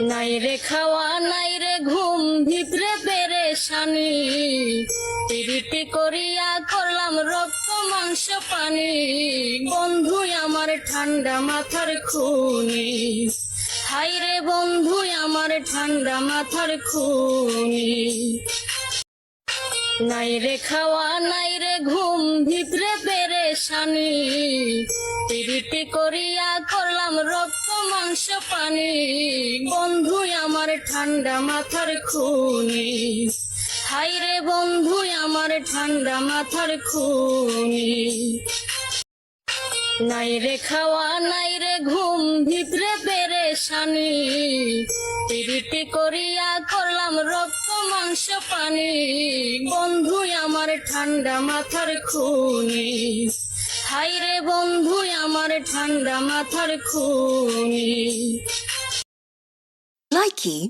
নাই রে খাওয়া, নাই রে ঘুম, ভিতরে পেরেশানি। পিরিতি করিয়া করলাম রক্ত, মাংস, পানি। বন্ধু আমার ঠান্ডা মাথার খুনি। হাই রে বন্ধু আমার ঠান্ডা মাথার খুনি। নাই রে খাওয়া, নাই রে ঘুম, ভিতরে পেরেশানি। পিরিতি করিয়া রক্ত মাংস পানি। বন্ধু, আমার ঠান্ডা মাথার খুনি। হাই রে বন্ধু, আমার ঠান্ডা মাথার খুনি। নাই রে খাওয়া নাই রে ঘুম, ভিতরে পেরেশানি। পিরিতি করিয়া করলাম রক্ত মাংস পানি। বন্ধু, আমার ঠান্ডা মাথার খুনি। ঠান্ডা মাথার খুনি। Likey